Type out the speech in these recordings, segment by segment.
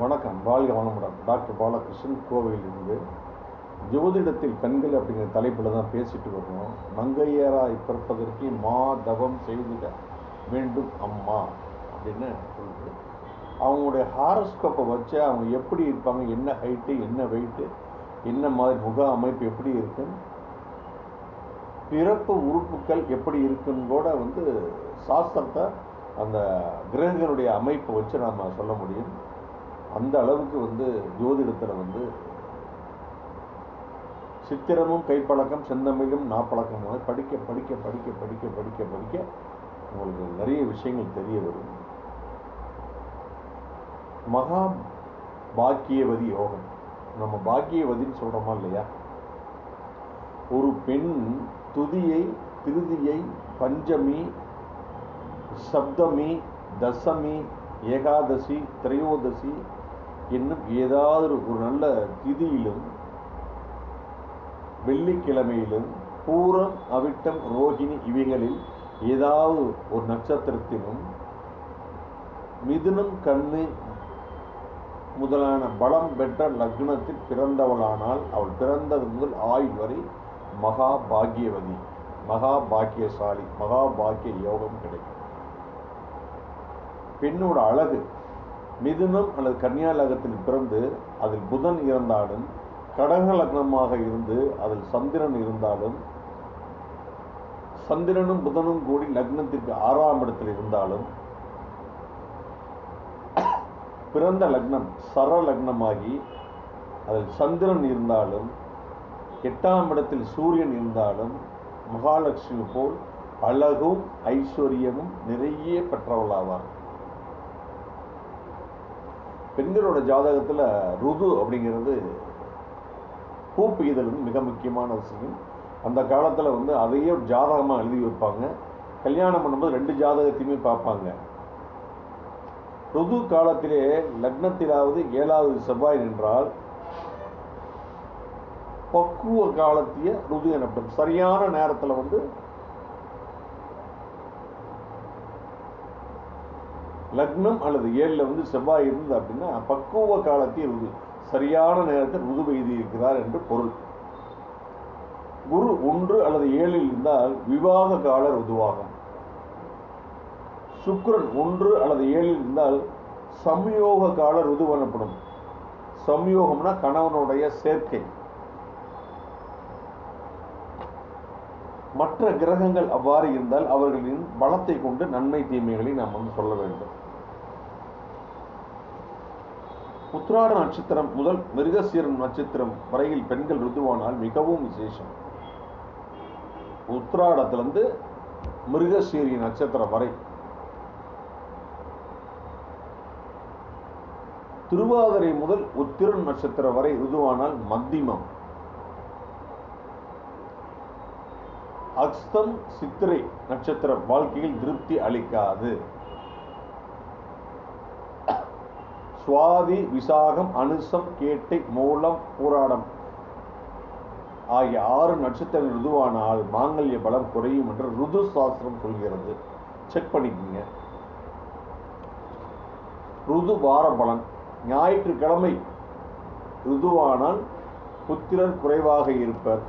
வணக்கம். வாழ்க வளமுடன். டாக்டர் பாலகிருஷ்ணன் கோவையிலிருந்து ஜோதிடத்தில் பெண்கள் அப்படிங்கிற தலைப்பில் தான் பேசிட்டு வருவோம் மங்கையராய் பிறப்பதற்கு மா தவம் செய்திட வேண்டும் அம்மா அப்படின்னு சொல்லுது அவங்களுடைய ஹாரஸ்கோப்பை வச்சு அவங்க எப்படி இருப்பாங்க என்ன ஹைட்டு என்ன வெயிட்டு என்ன மாதிரி முக அமைப்பு எப்படி இருக்கு பிறப்பு உறுப்புகள் எப்படி இருக்குன்னு கூட வந்து சாஸ்திரத்தை அந்த கிரகங்களுடைய அமைப்பை வச்சு நாம் சொல்ல முடியும். அந்த அளவுக்கு வந்து ஜோதிடத்தில் வந்து சித்திரமும் கைப்பழக்கம் செந்தமிழும் நாப்பழக்கம் படிக்க படிக்க படிக்க படிக்க படிக்க படிக்க உங்களுக்கு நிறைய விஷயங்கள் தெரிய வரும். மகா பாக்கியவதி யோகம். நம்ம பாக்கியவதின்னு சொல்கிறோமா இல்லையா? ஒரு பெண் துதியை திருதியை பஞ்சமி சப்தமி தசமி ஏகாதசி திரையோதசி என்னும் ஏதாவது ஒரு நல்ல திதியிலும் வெள்ளிக்கிழமையிலும் பூரம் அவிட்டம் ரோகிணி இவைகளில் ஏதாவது ஒரு நட்சத்திரத்திலும் மிதுனம் கண்ணு முதலான பலம் பெற்ற லக்னத்தில் பிறந்தவளானால் அவள் பிறந்தது முதல் ஆயுள் வரை மகா பாக்கியவதி மகா பாக்கியசாலி மகா பாக்கிய யோகம் கிடைக்கும். பெண்ணோட அழகு மிதுனம் அல்லது கன்னியா லகத்தில் பிறந்து அதில் புதன் இருந்தாலும் கடக லக்னமாக இருந்து அதில் சந்திரன் இருந்தாலும் சந்திரனும் புதனும் கூடி லக்னத்திற்கு ஆறாம் இடத்தில் இருந்தாலும் பிறந்த லக்னம் சர லக்னமாகி அதில் சந்திரன் இருந்தாலும் எட்டாம் இடத்தில் சூரியன் இருந்தாலும் மகாலட்சுமி போல் அழகும் ஐஸ்வர்யமும் நிறைய பெற்றவளாவார். பெண்களோட ஜாதகத்தில் ருது அப்படிங்கிறது பூ பெய்தல் மிக முக்கியமான விஷயம். அந்த காலத்தில் வந்து அதையே ஜாதகமாக எழுதி வைப்பாங்க. கல்யாணம் பண்ணும்போது ரெண்டு ஜாதகத்தையுமே பார்ப்பாங்க. ருது காலத்திலே லக்னத்திலாவது ஏழாவது செவ்வாய் நின்றால் பக்குவ காலத்திய ருது எனப்படும். சரியான நேரத்தில் வந்து லக்னம் அல்லது ஏழில் வந்து செவ்வாய் இருந்தது அப்படின்னா பக்குவ காலத்தில் சரியான நேரத்தில் ருது இருக்கிறார் என்று பொருள். குரு ஒன்று அல்லது ஏழில் இருந்தால் விவாக கால ருதுவாகும். சுக்ரன் ஒன்று அல்லது ஏழில் இருந்தால் சம்யோக கால ருது எனப்படும். சம்யோகம்னா கணவனுடைய சேர்க்கை. மற்ற கிரகங்கள் அவ்வாறு இருந்தால் அவர்களின் பலத்தை கொண்டு நன்மை தீமைகளை நாம் வந்து சொல்ல வேண்டும். உத்ராட நட்சத்திரம் முதல் மிருகசீரன் நட்சத்திரம் வரையில் பெண்கள் ருதுவானால் மிகவும் விசேஷம். உத்ராடத்திலிருந்து மிருகசீரி நட்சத்திரம் வரை. திருவாதிரை முதல் உத்திரன் நட்சத்திரம் வரை ருதுவானால் மத்திமம். அக்ஸ்தம் சித்திரை நட்சத்திர வாழ்க்கையில் திருப்தி அளிக்காது. சுவாதி விசாகம் அனுசம் கேட்டை மூலம் பூராடம் ஆகிய ஆறு நட்சத்திரங்கள் ருதுவானால் மாங்கல்ய பலம் குறையும் என்று ருது சாஸ்திரம் சொல்கிறது. செக் பண்ணிக்கோங்க. ருது வார பலன். ஞாயிற்றுக்கிழமை ருதுவானால் புத்திரர் குறைவாக இருப்பர்.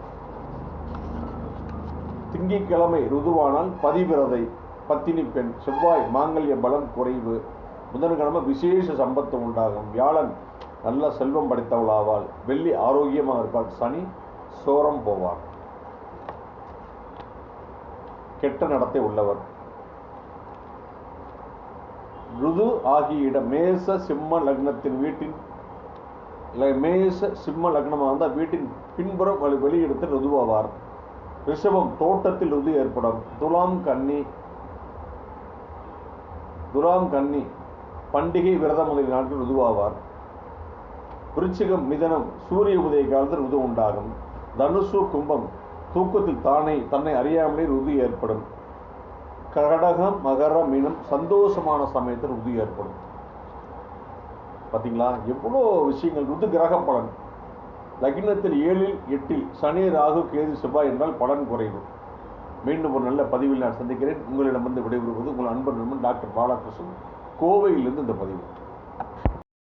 திங்கட்கிழமை ருதுவானால் பதிவிரதை பத்தினி பெண் செவ்வாய் மாங்கல்ய பலம் குறைவு. புதன்கிழமை விசேஷ சம்பத்து உண்டாகும். வியாழன் நல்ல செல்வம் படைத்தவளாவாள். வெள்ளி ஆரோக்கியமாக இருப்பார் சனி சோரம் போவார் கெட்ட நடத்தை உள்ளவர். ருது ஆகிய இடம் மேச சிம்ம லக்னத்தின் வீட்டின் மேச சிம்ம லக்னமாக இருந்தால் வீட்டின் பின்புறம் வெளியிடத்தில் ருதுவாவார். ரிஷபம் தோட்டத்தில் ருது ஏற்படும். துலாம் கன்னி துலாம் கன்னி பண்டிகை விரதம் முதலிய நாட்கள் ருதுவாவார் விருச்சிகம் மிதனம் சூரிய உதய காலத்தில் ருது உண்டாகும். தனுசு கும்பம் தூக்கத்தில் தானே தன்னை அறியாமலே ருது ஏற்படும். கடகம் மகர மீனம் சந்தோஷமான சமயத்தில் ருது ஏற்படும். பார்த்தீங்களா எவ்வளோ விஷயங்கள். ருது கிரக பலன். லக்னத்தில் ஏழில் எட்டில் சனி ராகு கேது செவ்வாய் என்றால் பலன் குறைவு. மீண்டும் ஒரு நல்ல பதிவில் நான் சந்திக்கிறேன். உங்களிடம் வந்து விடைபெறுவது உங்கள் அன்பர் நண்பன் டாக்டர் பாலகிருஷ்ணன். கோவையிலிருந்து இந்த பதிவு.